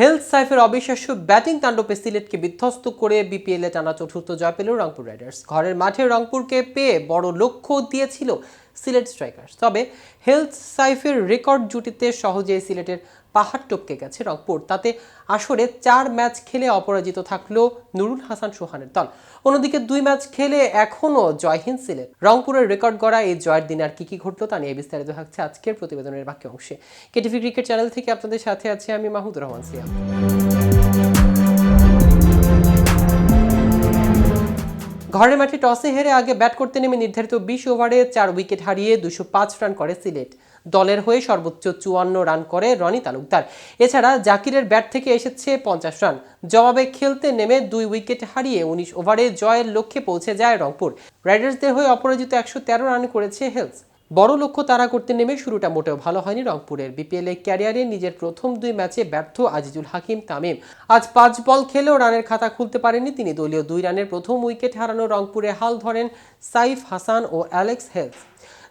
Health সাইফের অবিশ্বাস্য batting তাণ্ডবে সিলেটকে বিধ্বস্ত করে বিপিএলে টানা চতুর্থ জয় পেল রংপুর রাইডার্স। ঘরের মাঠে রংপুরকে পেয়ে বড় লক্ষ্য দিয়েছিল সিলেট স্ট্রাইকার্স। তবে হেলথ সাইফের রেকর্ড জুটিতে সহজেই সিলেটের পাহাড় টপকে গেছে রংপুর। তাতে আসরে চার ম্যাচ খেলে অপরাজিত থাকল নুরুল হাসান সোহানের দল। অন্যদিকে দুই ম্যাচ খেলে এখনও জয়হীন সিলেট। রংপুরের রেকর্ড গড়া এই জয়ের দিন আর কী কী ঘটলো তা নিয়ে বিস্তারিত থাকছে আজকের প্রতিবেদনের বাকি অংশে কেটিভি ক্রিকেট চ্যানেল থেকে আপনাদের সাথে আছে আমি মাহমুদুর রহমান সিয়াম। ঘরের মাঠে টসে হেরে আগে ব্যাট করতে নেমে নির্ধারিত বিশ ওভারে চার উইকেট হারিয়ে দুশো পাঁচ রান করে সিলেট। দলের হয়ে সর্বোচ্চ চুয়ান্ন রান করে রনি তালুকদার। এছাড়া জাকিরের ব্যাট থেকে এসেছে পঞ্চাশ রান। জবাবে খেলতে নেমে দুই উইকেট হারিয়ে উনিশ ওভারে জয়ের লক্ষ্যে পৌঁছে যায় রংপুর। রাইডার্সদের হয়ে অপরাজিত একশো তেরো রান করেছে হেলস। বড় লক্ষ্য তারা করতে নেমে শুরুটা মোটেও ভালো হয়নি রংপুরের। বিপিএল ক্যারিয়ারে নিজের প্রথম দুই ম্যাচে ব্যর্থ আজিজুল হাকিম তামিম। আজ পাঁচ বল খেলেও রানের খাতা খুলতে পারেননি তিনি। দলীয় দুই রানের প্রথম উইকেট হারানো রংপুরে হাল ধরেন সাইফ হাসান ও অ্যালেক্স হেলস।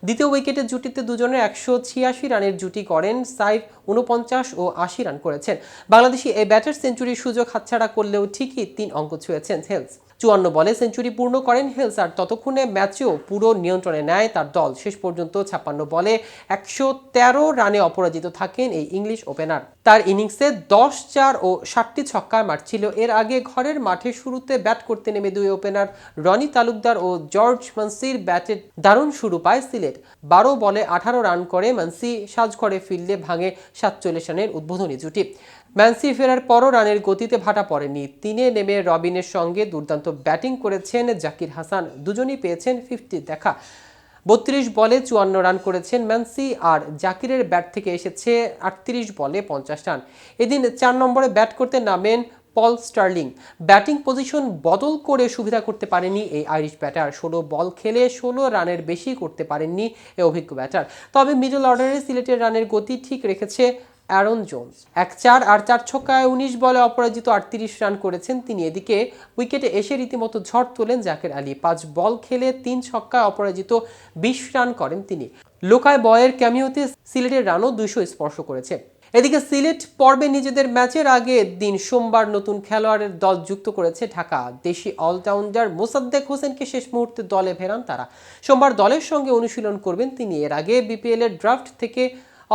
দ্বিতীয় উইকেটের জুটিতে দুজনের একশো ছিয়াশি রানের জুটি করেন সাইফ, উনপঞ্চাশ ও আশি রান করেছেন। বাংলাদেশি এই ব্যাটার সেঞ্চুরির সুযোগ হাতছাড়া করলেও ঠিকই তিন অঙ্ক ছুঁয়েছেন হেলস। চুয়ান্ন বলে সেঞ্চুরি পূর্ণ করেন হেলস, আর ততক্ষণে ম্যাচেও পুরো নিয়ন্ত্রণে নেয় তার দল। শেষ পর্যন্ত ছাপ্পান্ন বলে একশো তেরো রানে অপরাজিত থাকেন এই ইংলিশ ওপেনার। তার ইনিংসে দশ চার ও ষাটটি ছক্কা মারছিল। এর আগে ঘরের মাঠে শুরুতে ব্যাট করতে নেমে দুই ওপেনার রনি তালুকদার ও জর্জ মানসির ব্যাটের দারুণ শুরু পায় সিলেট। বারো বলে আঠারো রান করে মানসি সাজঘরে ফিরলে ভাঙে সাতচল্লিশ রানের উদ্বোধনী জুটি। ম্যানসি ফেরার পরও রানের গতিতে ভাটা পড়েনি। তিনে নেমে রবিনের সঙ্গে দুর্দান্ত ব্যাটিং করেছেন জাকির হাসান। দুজনই পেয়েছেন ফিফটি দেখা। বত্রিশ বলে চুয়ান্ন রান করেছেন ম্যানসি আর জাকিরের ব্যাট থেকে এসেছে আটত্রিশ বলে পঞ্চাশ রান। এদিন চার নম্বরে ব্যাট করতে নামেন পল স্টার্লিং। ব্যাটিং পজিশন বদল করে সুবিধা করতে পারেনি এই আইরিশ ব্যাটার। ষোলো বল খেলে ষোলো রানের বেশি করতে পারেননি এই অভিজ্ঞ ব্যাটার। তবে মিডল অর্ডারে সিলেটের রানের গতি ঠিক রেখেছে অ্যারন জোন্স। এক চার আর চার ছক্কায় উনিশ বলে অপরাজিত আটত্রিশ রান করেছেন তিনি। এদিকে উইকেটে এসে রীতিমতো ঝড় তোলেন জাকের আলী। পাঁচ বল খেলে তিন ছক্কায় অপরাজিত বিশ রান করেন তিনি। লোকায় বয়ের ক্যামিওতে সিলেটের রানও দুইশো স্পর্শ করেছে। এদিকে সিলেট পর্বে নিজেদের ম্যাচের আগে দিন সোমবার নতুন খেলোয়াড়ের দল যুক্ত করেছে ঢাকা। দেশি অলরাউন্ডার মোসাদ্দেক হোসেনকে শেষ মুহূর্তে দলে ফেরান তারা। সোমবার দলের সঙ্গে অনুশীলন করবেন তিনি। এর আগে বিপিএল এর ড্রাফট থেকে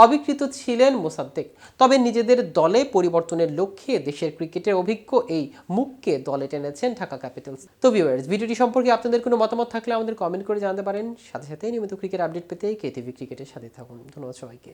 অবিকৃত ছিলেন মোসাদ্দেক। তবে নিজেদের দলে পরিবর্তনের লক্ষ্যে দেশের ক্রিকেটের অভিজ্ঞ এই মুখকে দলে টেনেছেন ঢাকা ক্যাপিটালস। তো ভিউয়ার্স ভিডিওটি সম্পর্কে আপনাদের কোনো মতামত থাকলে আমাদের কমেন্ট করে জানাতে পারেন। সাথে সাথে নিয়মিত ক্রিকেট আপডেট পেতে কেটিভি ক্রিকেটের সাথে থাকুন। ধন্যবাদ সবাইকে।